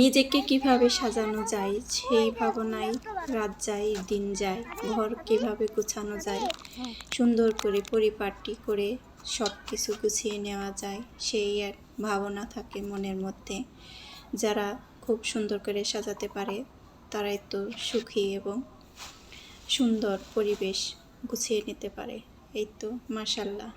নিজেকে কীভাবে সাজানো যায়, সেই ভাবনায় রাত যায়, দিন যায়, ঘর কীভাবে গুছানো যায়, সুন্দর করে পরিপাটি করে সব কিছু গুছিয়ে নেওয়া যায়, সেই এক ভাবনা থাকে মনের মধ্যে। যারা খুব সুন্দর করে সাজাতে পারে, তারাই তো সুখী এবং সুন্দর পরিবেশ গুছিয়ে নিতে পারে, এই তো মাসাল্লাহ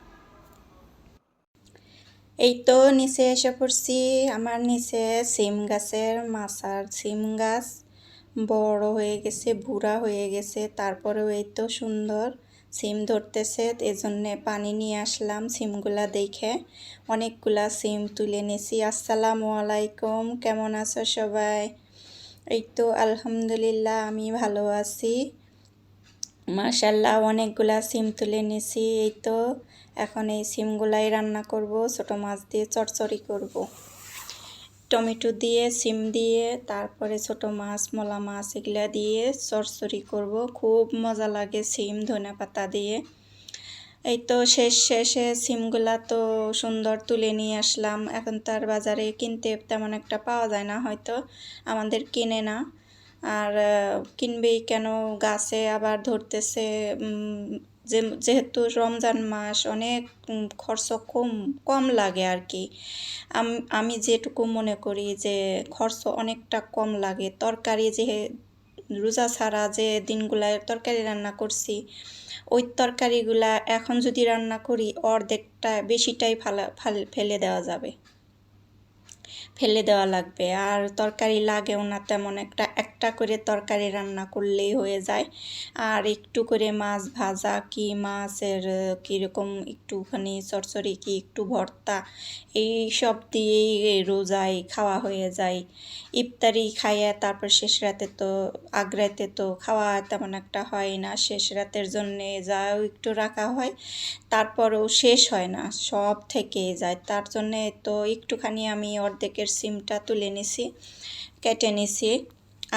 এই তো নিচে এসে পড়ছি। আমার নিচে সিম গাছের মাছার সিম গাছ। বড় হয়ে গেছে, বুড়া হয়ে গেছে, তারপরেও এই তো সুন্দর সিম ধরতেছে। এজন্যে পানি নিয়ে আসলাম সিমগুলা দেখে। অনেকগুলা সিম তুলে নিছি। আসসালামু আলাইকুম, কেমন আছো সবাই? এই তো আলহামদুলিল্লাহ, আমি ভালো আছি। মাশাল্লাহ অনেকগুলা সিম তুলে নিছি। এই তো, এখন এই সিমগুলাই রান্না করব, ছোট মাছ দিয়ে চচ্চড়ি করব। টমেটো দিয়ে, সিম দিয়ে, তারপরে ছোট মাছ, মলা মাছ এগুলা দিয়ে চচ্চড়ি করব। খুব মজা লাগে সিম, ধনে পাতা দিয়ে। এই তো, শেষ শেষে সিমগুলা তো সুন্দর তুলে নিয়ে আসলাম। এখন তার বাজারে কিনতে তেমন একটা পাওয়া যায় না, হয়তো আমাদের কিনে না। আর কিনবেই কেন? গাছে আবার ধরতেছে যে, যেহেতু রমজান মাস, অনেক খরচ কম কম লাগে আর কি। আমি যেটুকু মনে করি যে, খরচ অনেকটা কম লাগে। তরকারি যে, রোজা ছাড়া যে দিনগুলায় তরকারি রান্না করছি, ওই তরকারিগুলা এখন যদি রান্না করি, অর্ধেকটা বেশিটাই ফালা, ফেলে দেওয়া যাবে। ফেলে দেওয়া লাগবে। আর তরকারি লাগেও না, তেমন একটা একটা করে তরকারি রান্না করলেই হয়ে যায়। আর একটু করে মাছ ভাজা কি মাছের কীরকম একটুখানি চরচরি কি একটু ভর্তা এই সব দিয়েই রোজায় খাওয়া হয়ে যায়। ইফতারি খাইয়ে তারপর শেষ রাতে তো আগ্রাতে তো খাওয়া তেমন একটা হয় না। শেষ রাতের জন্যে যাও একটু রাখা হয়, তারপরেও শেষ হয় না, সব থেকে যায়। তার জন্যে তো একটুখানি আমি অর্ধেকের সিমটা তুলে নিছি, কেটে নিছি,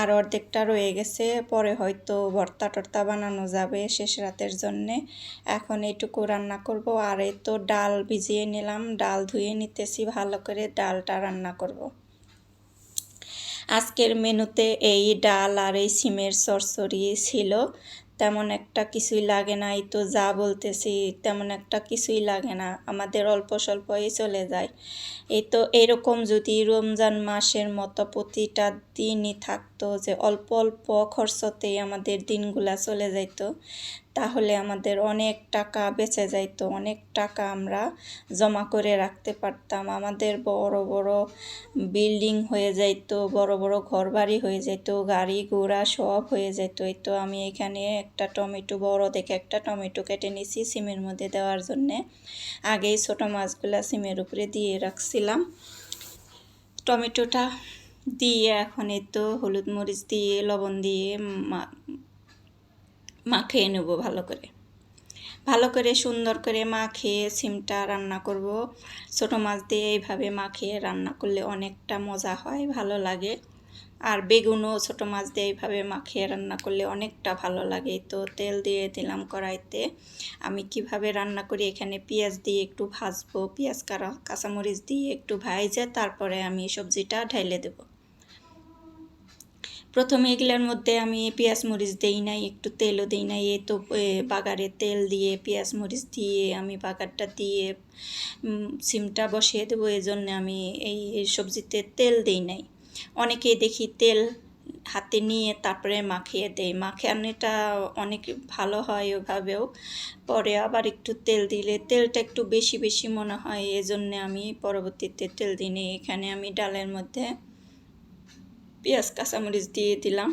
আর অর্ধেকটা রয়ে গেছে। পরে হয়তো ভর্তা টর্তা বানানো যাবে শেষ রাতের জন্যে। এখন এইটুকু রান্না করব। আর এই তো ডাল ভিজিয়ে নিলাম। ডাল ধুয়ে নিতেছি, ভালো করে ডালটা রান্না করব। আজকের মেনুতে এই ডাল আর এই সিমের সরসরি ছিল। তেমন একটা কিছুই লাগে না, এই তো যা বলতেছি, তেমন একটা কিছুই লাগে না, আমাদের অল্প স্বল্পই চলে যায়। এই তো এরকম যদি রমজান মাসের মতো প্রতিটা দিনই থাকতো যে অল্প অল্প খরচতেই আমাদের দিনগুলা চলে যাইতো, তাহলে আমাদের অনেক টাকা বেঁচে যাইতো, অনেক টাকা আমরা জমা করে রাখতে পারতাম। আমাদের বড় বড় বিল্ডিং হয়ে যাইতো, বড় বড় ঘরবাড়ি হয়ে যেত গাড়ি ঘোড়া সব হয়ে যেত এই তো আমি এখানে একটা টমেটো, বড় দেখে একটা টমেটো কেটে নিছি সিমের মধ্যে দেওয়ার জন্যে। আগেই ছোটো মাছগুলা সিমের উপরে দিয়ে রাখছিলাম। টমেটোটা দিয়ে এখন তো হলুদ মরিচ দিয়ে, লবণ দিয়ে মাখিয়ে নেব ভালো করে। ভালো করে সুন্দর করে মাখিয়ে সিমটা রান্না করব। ছোটো মাছ দিয়ে এইভাবে মাখিয়ে রান্না করলে অনেকটা মজা হয়, ভালো লাগে। আর বেগুনও ছোটো মাছ দিয়ে এইভাবে মাখিয়ে রান্না করলে অনেকটা ভালো লাগে। তো তেল দিয়ে দিলাম কড়াইতে। আমি কীভাবে রান্না করি, এখানে পেঁয়াজ দিয়ে একটু ভাজবো, পেঁয়াজ কাঁচামরিচ দিয়ে একটু ভাইজে তারপরে আমি সবজিটা ঢেলে দেবো। প্রথমে এগুলোর মধ্যে আমি পেঁয়াজ, মরিচ দিই নাই, একটু তেলও দিই নাই। এই তো বাগারে তেল দিয়ে, পেঁয়াজ, মরিচ দিয়ে আমি বাগারটা দিয়ে সিমটা বসিয়ে দেবো। এই জন্য আমি এই সবজিতে তেল দিই নাই। অনেকেই দেখি তেল হাতে নিয়ে তারপরে মাখিয়ে দেয়। মাখানোটা অনেক ভালো হয় ওভাবেও। পরে আবার একটু তেল দিলে, তেলটা একটু বেশি বেশি মনে হয়। এজন্যে আমি পরবর্তীতে তেল দিই এখানে আমি ডালের মধ্যে পেঁয়াজ, কাঁচামরিচ দিয়ে দিলাম।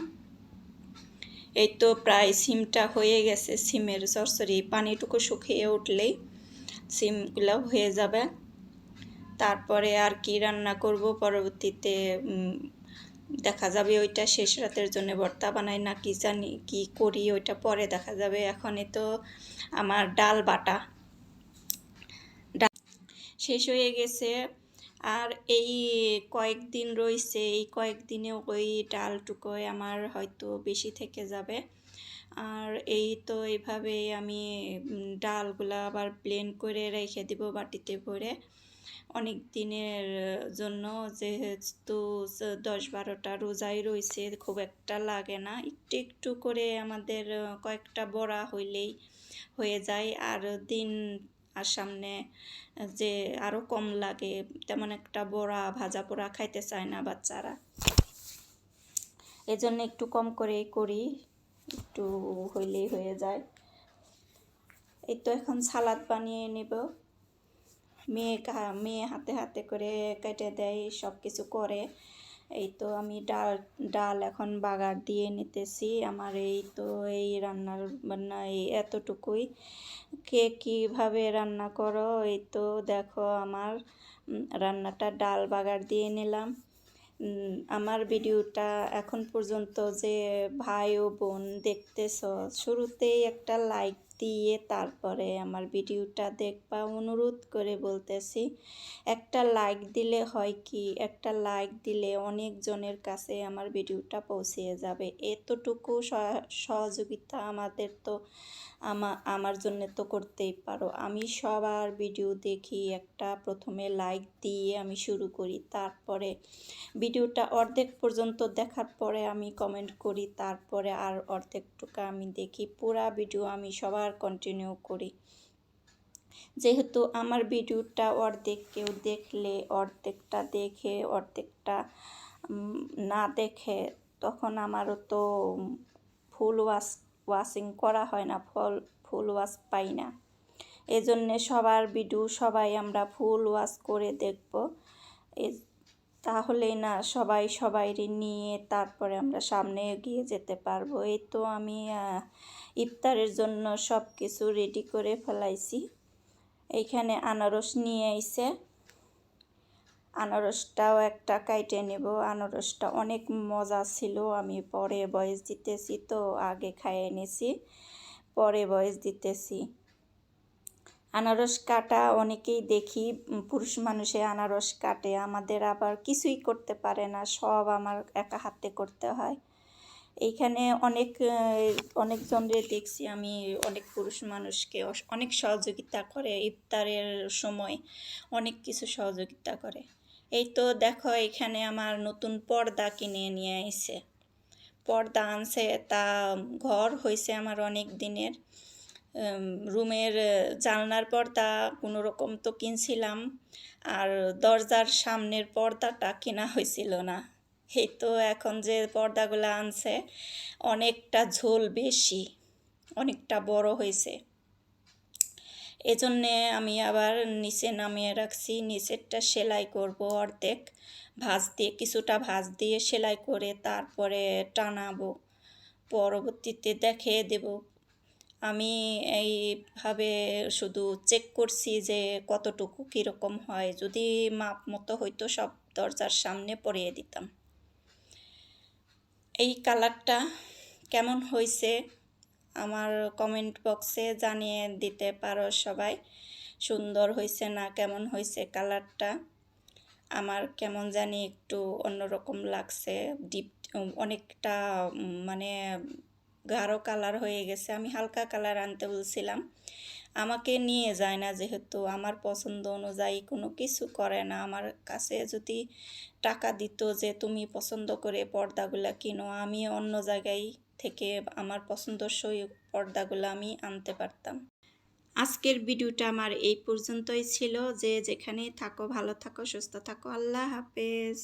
এই তো প্রায় সিমটা হয়ে গেছে। সিমের সরসরি পানিটুকু শুকিয়ে উঠলেই সিমগুলো হয়ে যাবে। তারপরে আর কি রান্না করব পরবর্তীতে দেখা যাবে ওইটা শেষ রাতের জন্য ভর্তা বানাই না, কি জানি, কি করি ওইটা পরে দেখা যাবে। এখনই তো আমার ডাল বাটা। ডাল শেষ হয়ে গেছে। আর এই কয়েকদিন রয়েছে এই কয়েকদিনে ওই ডালটুকুই আমার হয়তো বেশি থেকে যাবে। আর এই তো এইভাবে আমি ডালগুলো আবার প্লেন করে রেখে দিব বাটিতে ভরে। অনেক দিনের জন্য যেহেতু দশ বারোটা রোজাই রয়েছে খুব একটা লাগে না। একটু একটু করে আমাদের কয়েকটা বড়া হইলেই হয়ে যায়। আর দিন আর সামনে যে আরও কম লাগে, তেমন একটা বড়া, ভাজা পোড়া খাইতে চায় না বাচ্চারা। এজন্য একটু কম করেই করি, একটু হইলেই হয়ে যায়। এই তো এখন সালাদ বানিয়ে নেব। মেয়ে মেয়ে হাতে হাতে করে কেটে দেয় সব কিছু করে। এই তো আমি ডাল ডাল এখন বাগার দিয়ে নিতেছি। আমার এই তো এই রান্নার বান্না এই এতটুকুই। কে কীভাবে রান্না করো? এই তো দেখো আমার রান্নাটা ডাল বাগার দিয়ে নিলাম। আমার ভিডিওটা এখন পর্যন্ত যে ভাই ও বোন দেখতেছ, শুরুতেই একটা লাইক দিয়ে তারপরে আমার ভিডিওটা দেখবা, অনুরোধ করে বলতেছি। একটা লাইক দিলে হয় কি, একটা লাইক দিলে অনেকজনের কাছে আমার ভিডিওটা পৌঁছিয়ে যাবে। এতটুকু সহ- সহযোগিতা আমাদের তো আমা, আমার জন্য তো করতেই পারো। আমি সবার ভিডিও দেখি, একটা প্রথমে লাইক দিয়ে আমি শুরু করি, তারপরে ভিডিওটা অর্ধেক পর্যন্ত দেখার পরে আমি কমেন্ট করি, তারপরে আর অর্ধেকটুকু আমি দেখি, পুরা ভিডিও আমি সবার কন্টিনিউ করি। যেহেতু আমার ভিডিওটা অর্ধেক কেউ দেখলে, অর্ধেকটা দেখে, অর্ধেকটা না দেখে, তখন আমারও তো ফুল ওয়াশ ওয়াশিং করা হয় না, ফল, ফুল ওয়াশ পাই না। এজন্যে সবার ভিডিও সবাই আমরা ফুল ওয়াশ করে দেখব। এ তাহলেই না, সবাই সবাই নিয়ে তারপরে আমরা সামনে এগিয়ে যেতে পারব। এই তো আমি ইফতারের জন্য সব কিছু রেডি করে ফেলাইছি। এইখানে আনারস নিয়ে আইছে আনারসটাও একটা কাইটে নেব। আনারসটা অনেক মজা ছিল। আমি পরে বয়স দিতেছি তো, আগে খাইয়ে নিছি পরে বয়স দিতেছি। আনারস কাটা অনেকেই দেখি পুরুষ মানুষে আনারস কাটে, আমাদের আবার কিছুই করতে পারে না, সব আমার একা হাতে করতে হয়। এইখানে অনেক অনেকজনরে দেখছি, আমি অনেক পুরুষ মানুষকে অনেক সহযোগিতা করে, ইফতারের সময় অনেক কিছু সহযোগিতা করে। এই তো দেখো এখানে আমার নতুন পর্দা কিনে নিয়ে আইছে। পর্দা আনছে, তা ঘর হয়েছে আমার অনেক দিনের। রুমের জানলার পর্দা কোনো রকম তো কিনছিলাম, আর দরজার সামনের পর্দাটা কেনা হয়েছিল না। এই তো এখন যে পর্দাগুলো আনছে, অনেকটা ঝোল বেশি, অনেকটা বড় হয়েছে এজন্যে আমি আবার নিচে নামিয়ে রাখছি। নিচেরটা সেলাই করব অর্ধেক। ভাঁজ দিয়ে, কিছুটা ভাঁজ দিয়ে সেলাই করে তারপরে টানাবো। পরবর্তীতে দেখিয়ে দেব। আমি এইভাবে শুধু চেক করছি যে কতটুকু কীরকম হয়। যদি মাপ মতো হয়তো সব দরজার সামনে পরিয়ে দিতাম। এই কালারটা কেমন হয়েছে আমার কমেন্ট বক্সে জানিয়ে দিতে পারো সবাই। সুন্দর হয়েছে না, কেমন হয়েছে কালারটা আমার কেমন জানি একটু অন্যরকম লাগছে ডিপ অনেকটা মানে গাঢ় কালার হয়ে গেছে। আমি হালকা কালার আনতে বলছিলাম। আমাকে নিয়ে যায় না যেহেতু আমার পছন্দ অনুযায়ী কোনো কিছু করে না। আমার কাছে যদি টাকা দিত যে তুমি পছন্দ করে পর্দাগুলো কিনো, আমি অন্য জায়গায় থেকে আমার পছন্দসই পর্দাগুলো আমি আনতে পারতাম। আজকের ভিডিওটা আমার এই পর্যন্তই ছিল। যে যেখানেই থাকো, ভালো থাকো, সুস্থ থাকো। আল্লাহ হাফেজ।